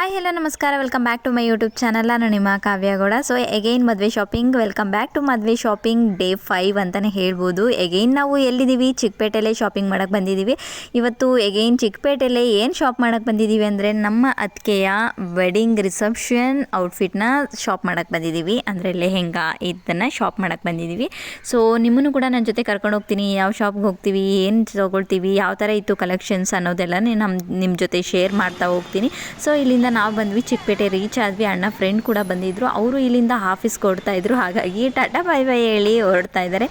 Hi hello ನಮಸ್ಕಾರ. Welcome back to my YouTube channel ನಾನು ನಿಮ್ಮ ಕಾವ್ಯಗೌಡ ಸೊ ಎಗೈನ್ ಮದುವೆ ಶಾಪಿಂಗ್ ವೆಲ್ಕಮ್ ಬ್ಯಾಕ್ ಟು ಮದುವೆ ಶಾಪಿಂಗ್ ಡೇ ಫೈವ್ ಅಂತಲೇ ಹೇಳ್ಬೋದು. ಎಗೈನ್ ನಾವು ಎಲ್ಲಿದ್ದೀವಿ? ಚಿಕ್ಕಪೇಟೆಲ್ಲೇ ಶಾಪಿಂಗ್ ಮಾಡೋಕ್ಕೆ ಬಂದಿದ್ದೀವಿ. ಇವತ್ತು ಎಗೈನ್ ಚಿಕ್ಕಪೇಟೆಲ್ಲೇ ಏನು ಶಾಪ್ ಮಾಡೋಕ್ಕೆ ಬಂದಿದ್ದೀವಿ ಅಂದರೆ, ನಮ್ಮ ಅತ್ತಿಗೆಯ ವೆಡ್ಡಿಂಗ್ ರಿಸೆಪ್ಷನ್ ಔಟ್ಫಿಟ್ನ ಶಾಪ್ ಮಾಡೋಕ್ಕೆ ಬಂದಿದ್ದೀವಿ. ಅಂದರೆ, ಲೆಹೆಂಗಾ ಇದನ್ನು ಶಾಪ್ ಮಾಡೋಕ್ಕೆ ಬಂದಿದ್ದೀವಿ. ಸೊ ನಿಮ್ಮನ್ನು ಕೂಡ ನನ್ನ ಜೊತೆ ಕರ್ಕೊಂಡು ಹೋಗ್ತೀನಿ. ಯಾವ ಶಾಪ್ಗೆ ಹೋಗ್ತೀವಿ? ಏನು ತೊಗೊಳ್ತೀವಿ? ಯಾವ ಥರ ಇತ್ತು ಕಲೆಕ್ಷನ್ಸ್ ಅನ್ನೋದೆಲ್ಲ ನಮ್ಮ ನಿಮ್ಮ ಜೊತೆ ಶೇರ್ ಮಾಡ್ತಾ ಹೋಗ್ತೀನಿ. ಸೊ ಇಲ್ಲಿಂದ ನಾವು ಬಂದ್ವಿ ಚಿಕ್ಕಪೇಟೆ, ರೀಚ್ ಆದ್ವಿ, ಅಣ್ಣ ಫ್ರೆಂಡ್ ಕೂಡ ಬಂದಿದ್ರು. ಅವರು ಇಲ್ಲಿಂದ ಆಫೀಸ್ಗೆ ಕೊಡ್ತಾ ಇದ್ರು. ಹಾಗಾಗಿ ಟಾಟಾ ಬೈ ಬೈ ಹೇಳಿ ಹೊರಡ್ತಾ ಇದ್ದಾರೆ.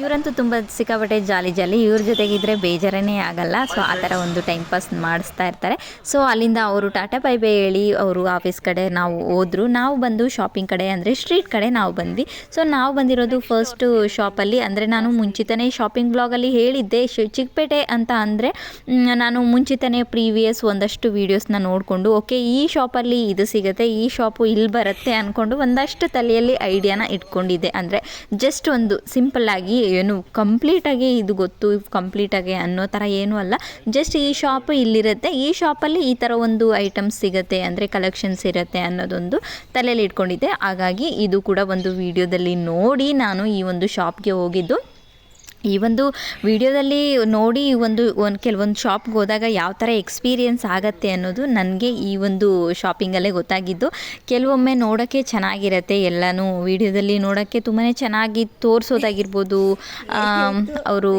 ಇವರಂತೂ ತುಂಬ ಸಿಕ್ಕಾಪಟ್ಟೆ ಜಾಲಿ ಜಾಲಿ. ಇವ್ರ ಜೊತೆಗಿದ್ರೆ ಬೇಜಾರೇ ಆಗಲ್ಲ. ಸೊ ಆ ಥರ ಒಂದು ಟೈಮ್ ಪಾಸ್ ಮಾಡಿಸ್ತಾ ಇರ್ತಾರೆ. ಸೊ ಅಲ್ಲಿಂದ ಅವರು ಟಾಟಾ ಬೈ ಬೈ ಹೇಳಿ ಅವರು ಆಫೀಸ್ ಕಡೆ ನಾವು ಹೋದರು. ನಾವು ಬಂದು ಶಾಪಿಂಗ್ ಕಡೆ ಅಂದರೆ ಸ್ಟ್ರೀಟ್ ಕಡೆ ನಾವು ಬಂದ್ವಿ. ಸೊ ನಾವು ಬಂದಿರೋದು ಫಸ್ಟು ಶಾಪಲ್ಲಿ ಅಂದರೆ ನಾನು ಮುಂಚಿತನೇ ಶಾಪಿಂಗ್ ಬ್ಲಾಗಲ್ಲಿ ಹೇಳಿದ್ದೆ. ಚಿಕ್ಕಪೇಟೆ ಅಂತ ಅಂದರೆ ನಾನು ಮುಂಚಿತನೇ ಪ್ರೀವಿಯಸ್ ಒಂದಷ್ಟು ವೀಡಿಯೋಸ್ನ ನೋಡಿಕೊಂಡು, ಓಕೆ, ಈ ಶಾಪಲ್ಲಿ ಇದು ಸಿಗುತ್ತೆ, ಈ ಶಾಪು ಇಲ್ಲಿ ಬರುತ್ತೆ ಅಂದ್ಕೊಂಡು ಒಂದಷ್ಟು ತಲೆಯಲ್ಲಿ ಐಡಿಯಾನ ಇಟ್ಕೊಂಡಿದ್ದೆ. ಅಂದರೆ ಜಸ್ಟ್ ಒಂದು ಸಿಂಪಲ್ಲಾಗಿ ಏನು ಕಂಪ್ಲೀಟಾಗಿ ಇದು ಗೊತ್ತು, ಕಂಪ್ಲೀಟಾಗಿ ಅನ್ನೋ ಥರ ಏನೂ ಅಲ್ಲ. ಜಸ್ಟ್ ಈ ಶಾಪ್ ಇಲ್ಲಿರುತ್ತೆ. ಈ ಶಾಪಲ್ಲಿ ಈ ಥರ ಒಂದು ಐಟಮ್ಸ್ ಸಿಗುತ್ತೆ, ಅಂದರೆ ಕಲೆಕ್ಷನ್ಸ್ ಇರುತ್ತೆ ಅನ್ನೋದೊಂದು ತಲೆಯಲ್ಲಿ ಇಟ್ಕೊಂಡಿದ್ದೆ. ಹಾಗಾಗಿ ಇದು ಕೂಡ ಒಂದು ವಿಡಿಯೋದಲ್ಲಿ ನೋಡಿ ನಾನು ಈ ಒಂದು ಶಾಪ್ಗೆ ಹೋಗಿದ್ದು. ಈ ಒಂದು ವಿಡಿಯೋದಲ್ಲಿ ನೋಡಿ ಒಂದು ಒಂದು ಕೆಲವೊಂದು ಶಾಪ್ಗೆ ಹೋದಾಗ ಯಾವ ಥರ ಎಕ್ಸ್ಪೀರಿಯೆನ್ಸ್ ಆಗತ್ತೆ ಅನ್ನೋದು ನನಗೆ ಈ ಒಂದು ಶಾಪಿಂಗಲ್ಲೇ ಗೊತ್ತಾಗಿದ್ದು. ಕೆಲವೊಮ್ಮೆ ನೋಡೋಕ್ಕೆ ಚೆನ್ನಾಗಿರತ್ತೆ, ಎಲ್ಲನೂ ವಿಡಿಯೋದಲ್ಲಿ ನೋಡೋಕ್ಕೆ ತುಂಬಾ ಚೆನ್ನಾಗಿ ತೋರಿಸೋದಾಗಿರ್ಬೋದು ಅವರು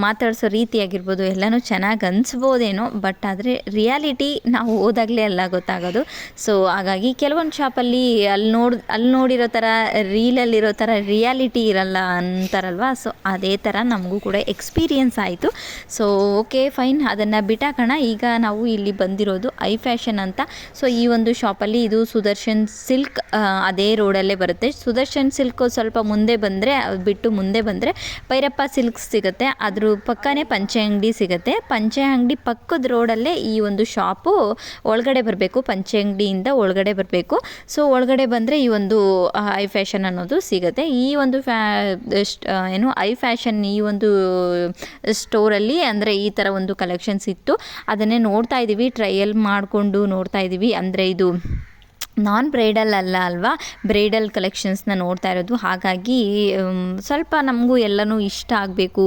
ಮಾತಾಡಿಸೋ ರೀತಿ ಆಗಿರ್ಬೋದು ಎಲ್ಲನೂ ಚೆನ್ನಾಗಿ ಅನಿಸ್ಬೋದೇನೋ, ಬಟ್ ಆದರೆ ರಿಯಾಲಿಟಿ ನಾವು ಹೋದಾಗಲೇ ಎಲ್ಲ ಗೊತ್ತಾಗೋದು. ಸೊ, ಹಾಗಾಗಿ ಕೆಲವೊಂದು ಶಾಪಲ್ಲಿ ಅಲ್ಲಿ ನೋಡಿ, ಅಲ್ಲಿ ನೋಡಿರೋ ಥರ, ರೀಲಲ್ಲಿರೋ ಥರ ರಿಯಾಲಿಟಿ ಇರಲ್ಲ ಅಂತಾರಲ್ವ? ಸೊ, ಅದೇ ಥರ ನಮಗೂ ಕೂಡ ಎಕ್ಸ್ಪೀರಿಯನ್ಸ್ ಆಯಿತು. ಸೊ ಓಕೆ ಫೈನ್ ಅದನ್ನು ಬಿಟ್ಟಾಕೋಣ ಈಗ ನಾವು ಇಲ್ಲಿ ಬಂದಿರೋದು ಐ ಫ್ಯಾಷನ್ ಅಂತ. ಸೊ ಈ ಒಂದು ಶಾಪಲ್ಲಿ ಇದು ಸುದರ್ಶನ್ ಸಿಲ್ಕ್ ಅದೇ ರೋಡಲ್ಲೇ ಬರುತ್ತೆ. ಸುದರ್ಶನ್ ಸಿಲ್ಕ್ ಸ್ವಲ್ಪ ಮುಂದೆ ಬಂದರೆ ಬಿಟ್ಟು ಮುಂದೆ ಬಂದರೆ ಭೈರಪ್ಪ ಸಿಲ್ಕ್ ಸಿಗುತ್ತೆ. ಅದ್ರ ಪಕ್ಕನೇ ಪಂಚೆ ಅಂಗಡಿ ಸಿಗುತ್ತೆ. ಪಂಚೆ ಅಂಗಡಿ ಪಕ್ಕದ ರೋಡಲ್ಲೇ ಈ ಒಂದು ಶಾಪು ಒಳಗಡೆ ಬರಬೇಕು. ಪಂಚೆ ಅಂಗಡಿಯಿಂದ ಒಳಗಡೆ ಬರಬೇಕು. ಸೊ ಒಳಗಡೆ ಬಂದರೆ ಈ ಒಂದು ಐ ಫ್ಯಾಷನ್ ಅನ್ನೋದು ಸಿಗುತ್ತೆ. ಈ ಒಂದು ಫ್ಯಾ ಏನು, ಐ ಈ ಒಂದು ಸ್ಟೋರಲ್ಲಿ ಅಂದರೆ ಈ ಥರ ಒಂದು ಕಲೆಕ್ಷನ್ಸ್ ಇತ್ತು. ಅದನ್ನೇ ನೋಡ್ತಾ ಇದ್ದೀವಿ ಟ್ರಯಲ್ ಮಾಡಿಕೊಂಡು ನೋಡ್ತಾ ಇದ್ದೀವಿ ಅಂದರೆ ಇದು ನಾನ್ ಬ್ರೈಡಲ್ ಅಲ್ಲ ಅಲ್ವಾ? ಬ್ರೈಡಲ್ ಕಲೆಕ್ಷನ್ಸ್ನ ನೋಡ್ತಾ ಇರೋದು. ಹಾಗಾಗಿ ಸ್ವಲ್ಪ ನಮಗೂ ಎಲ್ಲನೂ ಇಷ್ಟ ಆಗಬೇಕು.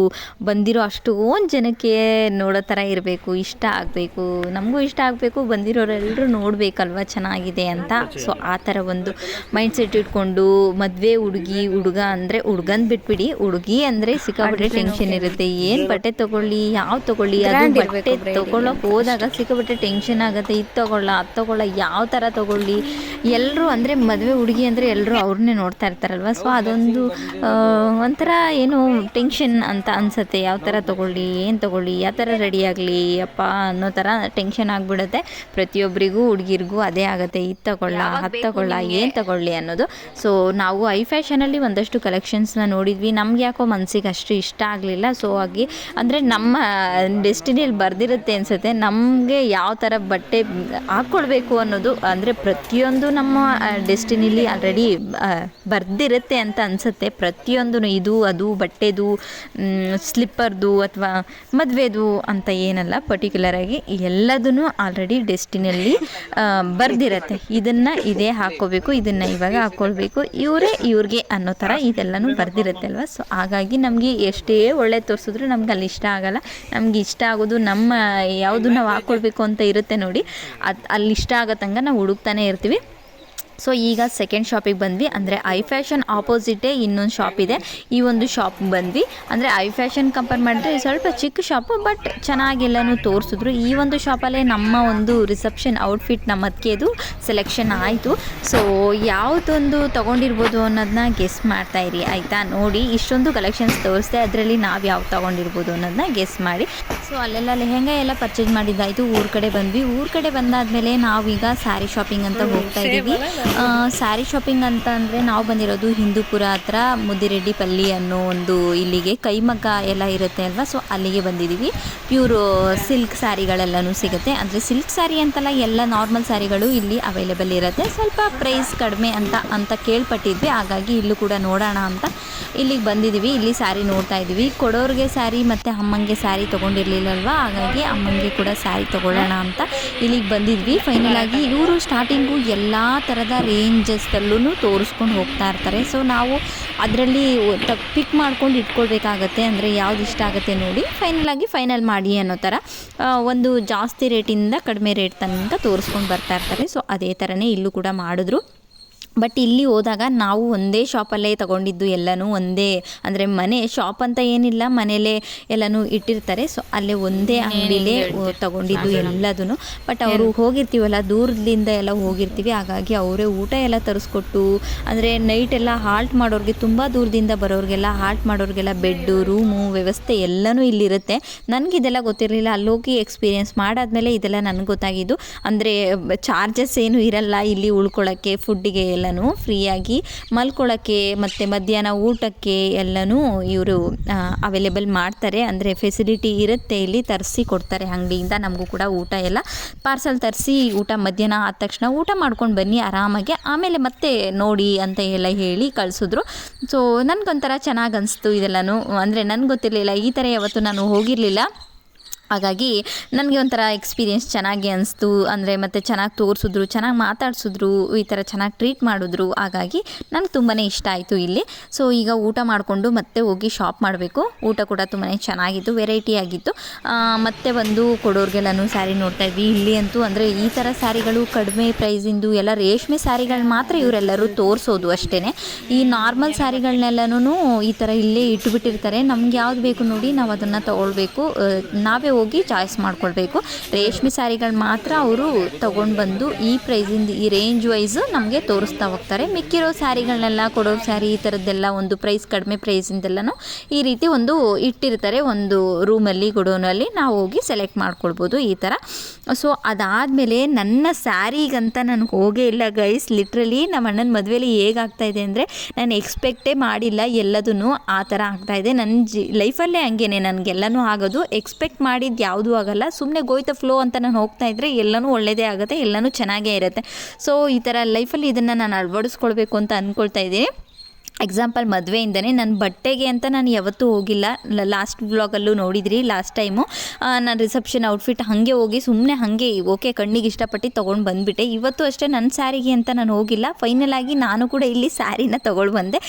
ಬಂದಿರೋ ಅಷ್ಟೊಂದು ಜನಕ್ಕೆ ನೋಡೋ ಥರ ಇರಬೇಕು. ಇಷ್ಟ ಆಗಬೇಕು. ನಮಗೂ ಇಷ್ಟ ಆಗಬೇಕು. ಬಂದಿರೋರೆಲ್ಲರೂ ನೋಡಬೇಕಲ್ವ? ಚೆನ್ನಾಗಿದೆ ಅಂತ. ಸೊ ಆ ಥರ ಒಂದು ಮೈಂಡ್ ಸೆಟ್ ಇಟ್ಕೊಂಡು ಮದುವೆ ಹುಡುಗಿ ಹುಡುಗ ಅಂದರೆ ಹುಡುಗನ್ ಬಿಟ್ಬಿಡಿ. ಹುಡುಗಿ ಅಂದರೆ ಸಿಕ್ಕಾಪಟ್ಟೆ ಟೆನ್ಷನ್ ಇರುತ್ತೆ. ಏನು ಬಟ್ಟೆ ತೊಗೊಳ್ಳಿ ಯಾವ ತೊಗೊಳ್ಳಿ ಅದು ಬಟ್ಟೆ ತೊಗೊಳಕ್ಕೆ ಹೋದಾಗ ಸಿಕ್ಕಾಪಟ್ಟೆ ಟೆನ್ಷನ್ ಆಗುತ್ತೆ. ಇದು ತೊಗೊಳ್ಳ ಅದು ತೊಗೊಳ್ಳ ಯಾವ ಥರ ತೊಗೊಳ್ಳಿ? ಎಲ್ಲರೂ ಅಂದರೆ ಮದುವೆ ಹುಡುಗಿ ಅಂದರೆ ಎಲ್ಲರೂ ಅವ್ರನ್ನೇ ನೋಡ್ತಾ ಇರ್ತಾರಲ್ವ? ಸೊ ಅದೊಂದು ಒಂಥರ ಏನು ಟೆನ್ಷನ್ ಅಂತ ಅನ್ಸುತ್ತೆ. ಯಾವ ಥರ ತೊಗೊಳ್ಳಿ ಏನು ತೊಗೊಳ್ಳಿ ಯಾವ ಥರ ರೆಡಿ ಆಗಲಿ ಅಪ್ಪ ಅನ್ನೋ ಥರ ಟೆನ್ಷನ್ ಆಗಿಬಿಡುತ್ತೆ. ಪ್ರತಿಯೊಬ್ಬರಿಗೂ ಹುಡುಗಿರಿಗೂ ಅದೇ ಆಗುತ್ತೆ. ಇದು ತಗೊಳ್ಳ ಅದು ತಗೊಳ್ಳ ಏನು ತಗೊಳ್ಳಿ ಅನ್ನೋದು. ಸೊ ನಾವು ಐ ಫ್ಯಾಷನಲ್ಲಿ ಒಂದಷ್ಟು ಕಲೆಕ್ಷನ್ಸ್ನ ನೋಡಿದ್ವಿ. ನಮ್ಗೆ ಯಾಕೋ ಮನಸ್ಸಿಗೆ ಅಷ್ಟು ಇಷ್ಟ ಆಗಲಿಲ್ಲ. ಸೊ ಆಗಿ ಅಂದರೆ ನಮ್ಮ ಡೆಸ್ಟಿನಿಯಲ್ಲಿ ಬರ್ದಿರುತ್ತೆ ಅನಿಸುತ್ತೆ. ನಮಗೆ ಯಾವ ಥರ ಬಟ್ಟೆ ಹಾಕ್ಕೊಳ್ಬೇಕು ಅನ್ನೋದು ಅಂದರೆ ಪ್ರತಿಯೊಂದು ನಮ್ಮ ಡೆಸ್ಟಿನಿಲಿ ಆಲ್ರೆಡಿ ಬರ್ದಿರುತ್ತೆ ಅಂತ ಅನಿಸುತ್ತೆ. ಪ್ರತಿಯೊಂದು ಇದು, ಅದು, ಬಟ್ಟೆದು ಸ್ಲಿಪ್ಪರ್ದು ಅಥವಾ ಮದುವೆದು ಅಂತ ಏನಲ್ಲ ಪರ್ಟಿಕ್ಯುಲರಾಗಿ ಎಲ್ಲದೂ ಆಲ್ರೆಡಿ ಡೆಸ್ಟಿನಲ್ಲಿ ಬರ್ದಿರತ್ತೆ. ಇದನ್ನು ಇದೇ ಹಾಕ್ಕೋಬೇಕು ಇದನ್ನು ಇವಾಗ ಹಾಕ್ಕೊಳ್ಬೇಕು ಇವರೇ ಇವ್ರಿಗೆ ಅನ್ನೋ ಥರ ಇದೆಲ್ಲನೂ ಬರ್ದಿರುತ್ತೆ ಅಲ್ವಾ? ಸೊ ಹಾಗಾಗಿ ನಮಗೆ ಎಷ್ಟೇ ಒಳ್ಳೆ ತೋರಿಸಿದ್ರು ನಮ್ಗೆ ಅಲ್ಲಿ ಇಷ್ಟ ಆಗಲ್ಲ. ನಮ್ಗೆ ಇಷ್ಟ ಆಗೋದು ನಮ್ಮ ಯಾವುದು ನಾವು ಹಾಕ್ಕೊಳ್ಬೇಕು ಅಂತ ಇರುತ್ತೆ ನೋಡಿ. ಅದು, ಅಲ್ಲಿ ಇಷ್ಟ ಆಗತ್ತಂಗ ನಾವು ಹುಡುಕ್ತಾನೆ ಇರ್ತೀವಿ. ಸೊ ಈಗ ಸೆಕೆಂಡ್ ಶಾಪಿಗೆ ಬಂದ್ವಿ. ಅಂದರೆ ಐ ಫ್ಯಾಷನ್ ಆಪೋಸಿಟೇ ಇನ್ನೊಂದು ಶಾಪ್ ಇದೆ. ಈ ಒಂದು ಶಾಪ್ ಬಂದ್ವಿ. ಅಂದರೆ ಐ ಫ್ಯಾಷನ್ ಕಂಪೇರ್ ಮಾಡಿದ್ರೆ ಸ್ವಲ್ಪ ಚಿಕ್ಕ ಶಾಪು ಬಟ್ ಚೆನ್ನಾಗೆಲ್ಲನೂ ತೋರಿಸಿದ್ರು. ಈ ಒಂದು ಶಾಪಲ್ಲೇ ನಮ್ಮ ಒಂದು ರಿಸೆಪ್ಷನ್ ಔಟ್ಫಿಟ್ ನಮ್ಮ ಅದಕ್ಕೆದು ಸೆಲೆಕ್ಷನ್ ಆಯಿತು. ಸೊ ಯಾವುದೊಂದು ತೊಗೊಂಡಿರ್ಬೋದು ಅನ್ನೋದನ್ನ ಗೆಸ್ ಮಾಡ್ತಾ ಇರಿ ಆಯಿತಾ? ನೋಡಿ ಇಷ್ಟೊಂದು ಕಲೆಕ್ಷನ್ಸ್ ತೋರಿಸ್ದೆ. ಅದರಲ್ಲಿ ನಾವು ಯಾವ ತೊಗೊಂಡಿರ್ಬೋದು ಅನ್ನೋದನ್ನ ಗೆಸ್ ಮಾಡಿ. ಸೊ ಅಲ್ಲೆಲ್ಲ ಲೆಹೆಂಗಾ ಎಲ್ಲ ಪರ್ಚೇಸ್ ಮಾಡಿದ್ದಾಯಿತು. ಊರ ಕಡೆ ಬಂದ್ವಿ. ಊರ ಕಡೆ ಬಂದಾದ್ಮೇಲೆ ನಾವೀಗ ಸ್ಯಾರಿ ಶಾಪಿಂಗ್ ಅಂತ ಹೋಗ್ತಾ ಇದ್ದೀವಿ ಸ್ಯಾರಿ ಶಾಪಿಂಗ್ ಅಂತ ಅಂದರೆ ನಾವು ಬಂದಿರೋದು ಹಿಂದೂಪುರ ಹತ್ರ ಮುದಿರೆಡ್ಡಿ ಪಲ್ಲಿ ಅನ್ನೋ ಒಂದು ಇಲ್ಲಿಗೆ. ಕೈಮಗ್ಗ ಎಲ್ಲ ಇರುತ್ತೆ ಅಲ್ವಾ? ಸೊ ಅಲ್ಲಿಗೆ ಬಂದಿದ್ದೀವಿ. ಪ್ಯೂರ್ ಸಿಲ್ಕ್ ಸ್ಯಾರಿಗಳೆಲ್ಲನೂ ಸಿಗುತ್ತೆ. ಅಂದರೆ ಸಿಲ್ಕ್ ಸ್ಯಾರಿ ಅಂತಲ್ಲ ಎಲ್ಲ ನಾರ್ಮಲ್ ಸ್ಯಾರಿಗಳು ಇಲ್ಲಿ ಅವೈಲೇಬಲ್ ಇರುತ್ತೆ. ಸ್ವಲ್ಪ ಪ್ರೈಸ್ ಕಡಿಮೆ ಅಂತ ಅಂತ ಕೇಳ್ಪಟ್ಟಿದ್ವಿ. ಹಾಗಾಗಿ ಇಲ್ಲೂ ಕೂಡ ನೋಡೋಣ ಅಂತ ಇಲ್ಲಿಗೆ ಬಂದಿದ್ದೀವಿ. ಇಲ್ಲಿ ಸ್ಯಾರಿ ನೋಡ್ತಾ ಇದ್ದೀವಿ. ಕೊಡೋರಿಗೆ ಸ್ಯಾರಿ ಮತ್ತು ಅಮ್ಮಂಗೆ ಸ್ಯಾರಿ ತೊಗೊಂಡಿರ್ಲಿಲ್ಲಲ್ವಾ? ಹಾಗಾಗಿ ಅಮ್ಮಂಗೆ ಕೂಡ ಸ್ಯಾರಿ ತೊಗೊಳ್ಳೋಣ ಅಂತ ಇಲ್ಲಿಗೆ ಬಂದಿದ್ವಿ. ಫೈನಲ್ ಆಗಿ ಇವರು ಸ್ಟಾರ್ಟಿಂಗು ಎಲ್ಲ ಥರದ ರೇಂಜಸ್ದಲ್ಲೂ ತೋರಿಸ್ಕೊಂಡು ಹೋಗ್ತಾ ಇರ್ತಾರೆ. ಸೊ ನಾವು ಅದರಲ್ಲಿ ಪಿಕ್ ಮಾಡ್ಕೊಂಡು ಇಟ್ಕೊಳ್ಬೇಕಾಗತ್ತೆ. ಅಂದರೆ ಯಾವ್ದು ಇಷ್ಟ ಆಗುತ್ತೆ ನೋಡಿ ಫೈನಲ್ ಆಗಿ ಫೈನಲ್ ಮಾಡಿ ಅನ್ನೋ ಥರ ಒಂದು ಜಾಸ್ತಿ ರೇಟಿಂದ ಕಡಿಮೆ ರೇಟ್ ತನಕ ತೋರಿಸ್ಕೊಂಡು ಬರ್ತಾ ಇರ್ತಾರೆ. ಸೊ ಅದೇ ಥರನೇ ಇಲ್ಲೂ ಕೂಡ ಮಾಡಿದ್ರು. ಬಟ್ ಇಲ್ಲಿ ಹೋದಾಗ ನಾವು ಒಂದೇ ಶಾಪಲ್ಲೇ ತಗೊಂಡಿದ್ದು ಎಲ್ಲನೂ ಒಂದೇ ಅಂದರೆ ಮನೆ ಶಾಪ್ ಅಂತ ಏನಿಲ್ಲ ಮನೇಲೇ ಎಲ್ಲನೂ ಇಟ್ಟಿರ್ತಾರೆ. ಸೊ ಅಲ್ಲೇ ಒಂದೇ ಅಂಗಡಿಲೇ ತಗೊಂಡಿದ್ದು ಎಲ್ಲದೂ ಬಟ್ ಅವರು ಹೋಗಿರ್ತೀವಲ್ಲ ದೂರದಿಂದ ಎಲ್ಲ ಹೋಗಿರ್ತೀವಿ. ಹಾಗಾಗಿ ಅವರೇ ಊಟ ಎಲ್ಲ ತರಿಸ್ಕೊಟ್ಟು ಅಂದರೆ ನೈಟ್ ಎಲ್ಲ ಹಾಲ್ಟ್ ಮಾಡೋರಿಗೆ ತುಂಬ ದೂರದಿಂದ ಬರೋರಿಗೆಲ್ಲ ಹಾಲ್ಟ್ ಮಾಡೋರಿಗೆಲ್ಲ ಬೆಡ್ಡು ರೂಮು ವ್ಯವಸ್ಥೆ ಎಲ್ಲನೂ ಇಲ್ಲಿರುತ್ತೆ. ನನಗೆ ಇದೆಲ್ಲ ಗೊತ್ತಿರಲಿಲ್ಲ. ಅಲ್ಲೋಗಿ ಎಕ್ಸ್ಪೀರಿಯೆನ್ಸ್ ಮಾಡಾದ್ಮೇಲೆ ಇದೆಲ್ಲ ನನಗೆ ಗೊತ್ತಾಗಿದ್ದು. ಅಂದರೆ ಚಾರ್ಜಸ್ ಏನು ಇರಲ್ಲ ಇಲ್ಲಿ ಉಳ್ಕೊಳ್ಳೋಕ್ಕೆ ಫುಡ್ಡಿಗೆ ಎಲ್ಲನೂ ಫ್ರೀಯಾಗಿ ಮಲ್ಕೊಳ್ಳೋಕ್ಕೆ ಮತ್ತು ಮಧ್ಯಾಹ್ನ ಊಟಕ್ಕೆ ಎಲ್ಲನೂ ಇವರು ಅವೈಲೇಬಲ್ ಮಾಡ್ತಾರೆ. ಅಂದರೆ ಫೆಸಿಲಿಟಿ ಇರುತ್ತೆ ಇಲ್ಲಿ, ತರಿಸಿ ಕೊಡ್ತಾರೆ ಅಂಗಡಿಯಿಂದ. ನಮಗೂ ಕೂಡ ಊಟ ಎಲ್ಲ ಪಾರ್ಸಲ್ ತರಿಸಿ ಊಟ ಮಧ್ಯಾಹ್ನ ಆದ ತಕ್ಷಣ ಊಟ ಮಾಡ್ಕೊಂಡು ಬನ್ನಿ ಆರಾಮಾಗಿ. ಆಮೇಲೆ ಮತ್ತೆ ನೋಡಿ ಅಂತ ಎಲ್ಲ ಹೇಳಿ ಕಳಿಸಿದ್ರು. ಸೊ ನನಗೊಂಥರ ಚೆನ್ನಾಗಿ ಅನಿಸ್ತು ಇದೆಲ್ಲನೂ. ಅಂದರೆ ನನಗೆ ಗೊತ್ತಿರಲಿಲ್ಲ, ಈ ಥರ ಯಾವತ್ತೂ ನಾನು ಹೋಗಿರಲಿಲ್ಲ. ಹಾಗಾಗಿ ನನಗೆ ಒಂಥರ ಎಕ್ಸ್ಪೀರಿಯೆನ್ಸ್ ಚೆನ್ನಾಗಿ ಅನಿಸ್ತು. ಅಂದರೆ ಮತ್ತು ಚೆನ್ನಾಗಿ ತೋರಿಸಿದ್ರು, ಚೆನ್ನಾಗಿ ಮಾತಾಡಿಸಿದ್ರು, ಈ ಥರ ಚೆನ್ನಾಗಿ ಟ್ರೀಟ್ ಮಾಡಿದ್ರು. ಹಾಗಾಗಿ ನನಗೆ ತುಂಬಾ ಇಷ್ಟ ಆಯಿತು ಇಲ್ಲಿ. ಸೊ ಈಗ ಊಟ ಮಾಡಿಕೊಂಡು ಮತ್ತೆ ಹೋಗಿ ಶಾಪ್ ಮಾಡಬೇಕು. ಊಟ ಕೂಡ ತುಂಬಾ ಚೆನ್ನಾಗಿತ್ತು ವೆರೈಟಿ ಆಗಿತ್ತು. ಮತ್ತೆ ಬಂದು ಕೊಡೋರಿಗೆಲ್ಲನೂ ಸ್ಯಾರಿ ನೋಡ್ತಾ ಇದ್ವಿ. ಇಲ್ಲಿ ಅಂತೂ ಅಂದರೆ ಈ ಥರ ಸ್ಯಾರಿಗಳು ಕಡಿಮೆ ಪ್ರೈಸಿಂದು ಎಲ್ಲ ರೇಷ್ಮೆ ಸ್ಯಾರಿಗಳು ಮಾತ್ರ ಇವರೆಲ್ಲರೂ ತೋರಿಸೋದು ಅಷ್ಟೇ ಈ ನಾರ್ಮಲ್ ಸ್ಯಾರಿಗಳನ್ನೆಲ್ಲನೂ ಈ ಥರ ಇಲ್ಲೇ ಇಟ್ಟುಬಿಟ್ಟಿರ್ತಾರೆ ನಮ್ಗೆ ಯಾವ್ದು ಬೇಕು ನೋಡಿ ನಾವು ಅದನ್ನು ತೊಗೊಳ್ಬೇಕು. ನಾವೇ ಹೋಗಿ ಚಾಯ್ಸ್ ಮಾಡ್ಕೊಳ್ಬೇಕು. ರೇಷ್ಮೆ ಸ್ಯಾರಿಗಳು ಮಾತ್ರ ಅವರು ತೊಗೊಂಡು ಬಂದು ಈ ಪ್ರೈಸಿಂದ, ಈ ರೇಂಜ್ ವೈಸು ನಮಗೆ ತೋರಿಸ್ತಾ ಹೋಗ್ತಾರೆ. ಮಿಕ್ಕಿರೋ ಸ್ಯಾರಿಗಳನ್ನೆಲ್ಲ ಕೊಡೋ ಸ್ಯಾರಿ ಈ ಥರದ್ದೆಲ್ಲ ಒಂದು ಪ್ರೈಸ್ ಕಡಿಮೆ ಪ್ರೈಸಿಂದೆಲ್ಲನೂ ಈ ರೀತಿ ಒಂದು ಇಟ್ಟಿರ್ತಾರೆ. ಒಂದು ರೂಮಲ್ಲಿ ಗುಡೋನಲ್ಲಿ ನಾವು ಹೋಗಿ ಸೆಲೆಕ್ಟ್ ಮಾಡ್ಕೊಳ್ಬೋದು ಈ ಥರ ಸೊ, ಅದಾದಮೇಲೆ ನನ್ನ ಸ್ಯಾರಿಗಂತ ನಾನು ಹೋಗೇ ಇಲ್ಲ ಗೈಸ್. ಲಿಟ್ರಲಿ ನಮ್ಮ ಅಣ್ಣನ ಮದುವೆಯಲ್ಲಿ ಹೇಗಾಗ್ತಾ ಇದೆ ಅಂದರೆ ನಾನು ಎಕ್ಸ್ಪೆಕ್ಟೇ ಮಾಡಿಲ್ಲ ಎಲ್ಲದೂ ಆ ಥರ ಆಗ್ತಾಯಿದೆ ನನ್ನ ಜಿ, ಲೈಫಲ್ಲೇ ಹಂಗೇನೆ. ನನಗೆಲ್ಲನೂ ಆಗೋದು. ಎಕ್ಸ್ಪೆಕ್ಟ್ ಮಾಡಿದ್ದು ಯಾವುದೂ ಆಗಲ್ಲ. ಸುಮ್ಮನೆ ಗೋಯ್ತ ಫ್ಲೋ ಅಂತ ನಾನು ಹೋಗ್ತಾ ಇದ್ದರೆ ಎಲ್ಲನೂ ಒಳ್ಳೆಯದೇ ಆಗುತ್ತೆ, ಎಲ್ಲನೂ ಚೆನ್ನಾಗೇ ಇರುತ್ತೆ. ಸೊ ಈ ಥರ ಲೈಫಲ್ಲಿ ಇದನ್ನು ನಾನು ಅಳವಡಿಸ್ಕೊಳ್ಬೇಕು ಅಂತ ಅಂದ್ಕೊಳ್ತಾ ಇದ್ದೀನಿ. ಎಕ್ಸಾಂಪಲ್ ಮದುವೆಯಿಂದನೇ ನನ್ನ ಬಟ್ಟೆಗೆ ಅಂತ ನಾನು ಯಾವತ್ತೂ ಹೋಗಿಲ್ಲ. ಲಾಸ್ಟ್ ವ್ಲಾಗಲ್ಲೂ ನೋಡಿದ್ರಿ ಲಾಸ್ಟ್ ಟೈಮು ನಾನು ರಿಸೆಪ್ಷನ್ ಔಟ್ಫಿಟ್ ಹಾಗೆ ಹೋಗಿ ಸುಮ್ಮನೆ ಹಾಗೆ ಓಕೆ ಕಣ್ಣಿಗೆ ಇಷ್ಟಪಟ್ಟು ತೊಗೊಂಡು ಬಂದುಬಿಟ್ಟೆ. ಇವತ್ತು ಅಷ್ಟೇ ನನ್ನ ಸ್ಯಾರಿಗೆ ಅಂತ ನಾನು ಹೋಗಿಲ್ಲ. ಫೈನಲ್ ಆಗಿ ನಾನು ಕೂಡ ಇಲ್ಲಿ ಸ್ಯಾರಿನ ತೊಗೊಂಡು ಬಂದೆ.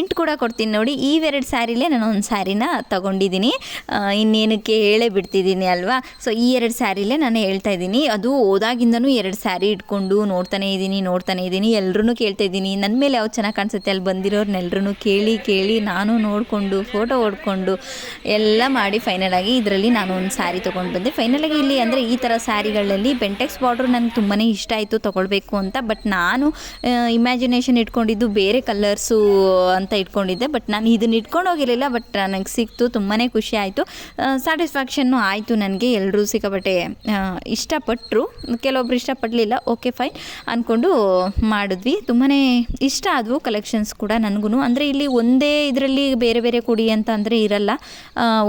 ಇಂಟ್ ಕೂಡ ಕೊಡ್ತೀನಿ ನೋಡಿ. ಇವೆರಡು ಸ್ಯಾರಿಲೇ ನಾನು ಒಂದು ಸ್ಯಾರಿನ ತೊಗೊಂಡಿದ್ದೀನಿ. ಇನ್ನೇನಕ್ಕೆ ಹೇಳೇ ಬಿಡ್ತಿದ್ದೀನಿ ಅಲ್ವಾ? ಸೊ ಈ ಎರಡು ಸ್ಯಾರಿಲೇ ನಾನು ಹೇಳ್ತಾ ಇದ್ದೀನಿ. ಅದು ಹೋದಾಗಿಂದನೂ ಎರಡು ಸ್ಯಾರಿ ಇಟ್ಕೊಂಡು ನೋಡ್ತಾನೆ ಇದ್ದೀನಿ ನೋಡ್ತಾನೆ ಇದ್ದೀನಿ ಎಲ್ಲರೂ ಕೇಳ್ತಾ ಇದ್ದೀನಿ ನನ್ನ ಮೇಲೆ ಯಾವ್ದು ಚೆನ್ನಾಗಿ ಕಾಣಿಸುತ್ತೆ ಅಲ್ಲಿ ಬಂದಿರೋರ್ನೆಲ್ಲರೂ ಕೇಳಿ ಕೇಳಿ ನಾನು ನೋಡಿಕೊಂಡು ಫೋಟೋ ಹೊಡ್ಕೊಂಡು ಎಲ್ಲ ಮಾಡಿ ಫೈನಲಾಗಿ ಇದರಲ್ಲಿ ನಾನು ಒಂದು ಸ್ಯಾರಿ ತೊಗೊಂಡು ಬಂದೆ. ಫೈನಲಾಗಿ ಇಲ್ಲಿ ಅಂದರೆ ಈ ಥರ ಸ್ಯಾರಿಗಳಲ್ಲಿ ಬೆಂಟೆಕ್ಸ್ ಬಾರ್ಡ್ರ್ ನನಗೆ ತುಂಬಾ ಇಷ್ಟ ಆಯಿತು ತೊಗೊಳ್ಬೇಕು ಅಂತ. ಬಟ್ ನಾನು ಇಮ್ಯಾಜಿನೇಷನ್ ಇಟ್ಕೊಂಡಿದ್ದು ಬೇರೆ ಕಲರ್ಸು ಅಂತ ಇಟ್ಕೊಂಡಿದ್ದೆ. ಬಟ್ ನಾನು ಇದನ್ನ ಇಟ್ಕೊಂಡು ಹೋಗಿರಲಿಲ್ಲ. ಬಟ್ ನನಗೆ ಸಿಕ್ತು ತುಂಬಾ ಖುಷಿ ಆಯಿತು. ಸ್ಯಾಟಿಸ್ಫ್ಯಾಕ್ಷನ್ನು ಆಯಿತು ನನಗೆ. ಎಲ್ಲರೂ ಸಿಕ್ಕಾಪಟ್ಟೆ ಇಷ್ಟಪಟ್ಟರು ಕೆಲವೊಬ್ರು ಇಷ್ಟಪಡಲಿಲ್ಲ. ಓಕೆ ಫೈನ್ ಅಂದ್ಕೊಂಡು ಮಾಡಿದ್ವಿ. ತುಂಬಾ ಇಷ್ಟ ಆದವು ಕಲೆಕ್ಷನ್ಸ್ ಕೂಡ ನನಗೂ ಅಂದರೆ ಇಲ್ಲಿ ಒಂದೇ ಇದರಲ್ಲಿ ಬೇರೆ ಬೇರೆ ಕೊಡಿ ಅಂತ ಅಂದರೆ ಇರಲ್ಲ.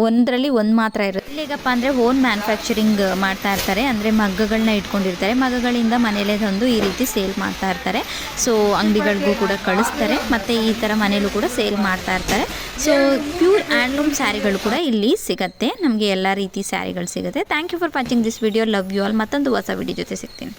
ಒಂದರಲ್ಲಿ ಒಂದು ಮಾತ್ರ ಇರುತ್ತೆ. ಇಲ್ಲಿಗಪ್ಪ ಅಂದರೆ ಓನ್ ಮ್ಯಾನುಫ್ಯಾಕ್ಚರಿಂಗ್ ಮಾಡ್ತಾ ಇರ್ತಾರೆ. ಅಂದರೆ ಮಗ್ಗಗಳನ್ನ ಇಟ್ಕೊಂಡಿರ್ತಾರೆ. ಮಗ್ಗಗಳಿಂದ ಮನೇಲೇ ತಂದು ಈ ರೀತಿ ಸೇಲ್ ಮಾಡ್ತಾ ಇರ್ತಾರೆ. ಸೊ ಅಂಗಡಿಗಳಿಗೂ ಕೂಡ ಕಳಿಸ್ತಾರೆ. ಮತ್ತು ಈ ಥರ ಮನೇಲೂ ಕೂಡ ಸೇಲ್ ಮಾಡ್ತಾ ಇರ್ತಾರೆ. ಸೊ ಪ್ಯೂರ್ ಆ್ಯಂಡ್ಲೂಮ್ ಸ್ಯಾರಿಗಳು ಕೂಡ ಇಲ್ಲಿ ಸಿಗುತ್ತೆ. ನಮಗೆ ಎಲ್ಲ ರೀತಿ ಸ್ಯಾರಿಗಳು ಸಿಗುತ್ತೆ. Thank you for watching this video love you all ಮತ್ತೊಂದು ಹೊಸ ವಿಡಿಯೋ ಜೊತೆ ಸಿಗ್ತೀನಿ.